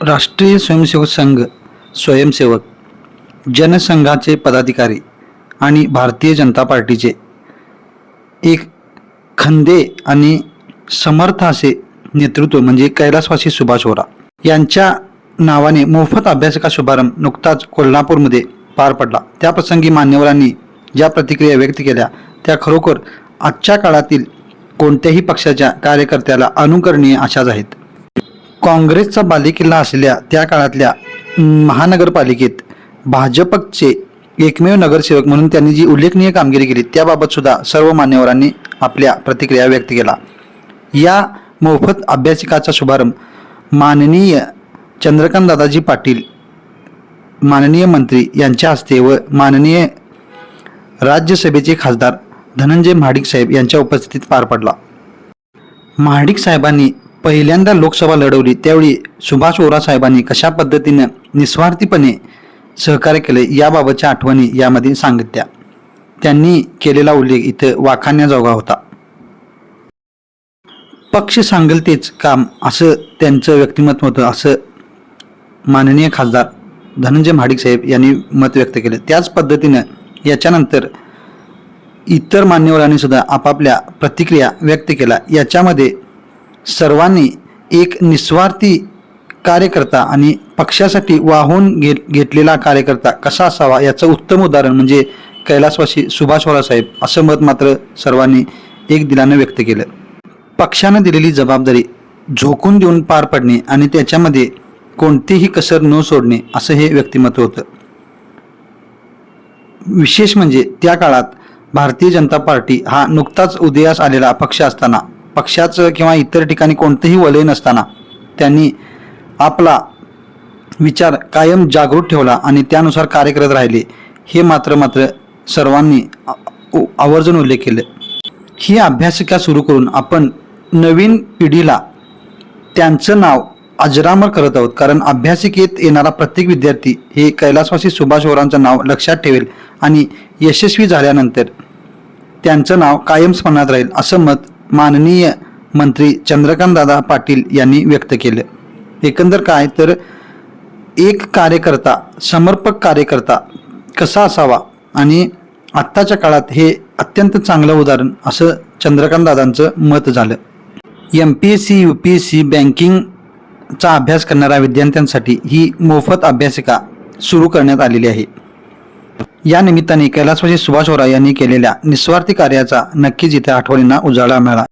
राष्ट्रीय स्वयंसेवक संघ स्वयंसेवक जनसंघाचे पदाधिकारी आणि भारतीय जनता पार्टीचे. एक खंदे आणि समर्थ असे नेतृत्व म्हणजे कैलासवासी सुभाष ओरा यांच्या नावाने मोफत अभ्यासका शुभारंभ नुकताच कोल्हापूरमध्ये पार पडला. त्याप्रसंगी मान्यवरांनी ज्या प्रतिक्रिया व्यक्त केल्या त्या खरोखर आजच्या काळातील कोणत्याही पक्षाच्या कार्यकर्त्याला अनुकरणीय अशाच आहेत. काँग्रेसचा बालेकिल्ला असलेल्या त्या काळातल्या महानगरपालिकेत भाजपचे एकमेव नगरसेवक म्हणून त्यांनी जी उल्लेखनीय कामगिरी केली त्याबाबत सुद्धा सर्व मान्यवरांनी आपल्या प्रतिक्रिया व्यक्त केला. या मोफत अभ्यासिकाचा शुभारंभ माननीय चंद्रकांत दादाजी पाटील माननीय मंत्री यांच्या हस्ते व माननीय राज्यसभेचे खासदार धनंजय महाडिक साहेब यांच्या उपस्थितीत पार पडला. महाडिक साहेबांनी पहिल्यांदा लोकसभा लढवली त्यावेळी सुभाष ओरा साहेबांनी कशा पद्धतीनं निस्वार्थीपणे सहकार्य केले याबाबतच्या आठवणी यामध्ये सांगितल्या. त्यांनी केलेला उल्लेख इथं वाखाण्याजोगा होता. पक्ष सांगेल तेच काम असं त्यांचं व्यक्तिमत्व होतं असं माननीय खासदार धनंजय महाडिक साहेब यांनी मत व्यक्त केलं. त्याच पद्धतीनं याच्यानंतर इतर मान्यवरांनी सुद्धा आपापल्या प्रतिक्रिया व्यक्त केल्या. याच्यामध्ये सर्वांनी एक निस्वार्थी कार्यकर्ता आणि पक्षासाठी वाहून घे घेतलेला कार्यकर्ता कसा असावा याचं उत्तम उदाहरण म्हणजे कैलासवासी सुभाष साहेब असं मत मात्र सर्वांनी एक दिलानं व्यक्त केलं. पक्षानं दिलेली जबाबदारी झोकून देऊन पार पडणे आणि त्याच्यामध्ये कोणतीही कसर न सोडणे असं हे व्यक्तिमत्व होतं. विशेष म्हणजे त्या काळात भारतीय जनता पार्टी हा नुकताच उदयास आलेला पक्ष असताना पक्षाचं किंवा इतर ठिकाणी कोणतंही वलय नसताना त्यांनी आपला विचार कायम जागृत ठेवला आणि त्यानुसार कार्य करत राहिले. हे मात्र मात्र सर्वांनी उ- आवर्जून उल्लेख केले. ही अभ्यासिका सुरू करून आपण नवीन पिढीला त्यांचं नाव अजरामर करत आहोत. कारण अभ्यासिकेत येणारा प्रत्येक विद्यार्थी हे कैलासवासी सुभाष ओरांचं नाव लक्षात ठेवेल आणि यशस्वी झाल्यानंतर त्यांचं नाव कायम स्मरणात राहील असं मत माननीय मंत्री चंद्रकांतदादा पाटील यांनी व्यक्त केलं. एकंदर काय? तर एक कार्यकर्ता समर्पक कार्यकर्ता कसा असावा आणि आत्ताच्या काळात हे अत्यंत चांगलं उदाहरण असं चंद्रकांत दादांचं मत झालं. M P S C U P S C बँकिंगचा अभ्यास करणाऱ्या विद्यार्थ्यांसाठी ही मोफत अभ्यासिका सुरू करण्यात आलेली आहे. या निमित्ताने कैलासवासी सुभाष ओरा यांनी केलेल्या निस्वार्थी कार्याचा नक्कीच इथे आठवणींना उजाळा मिळाला.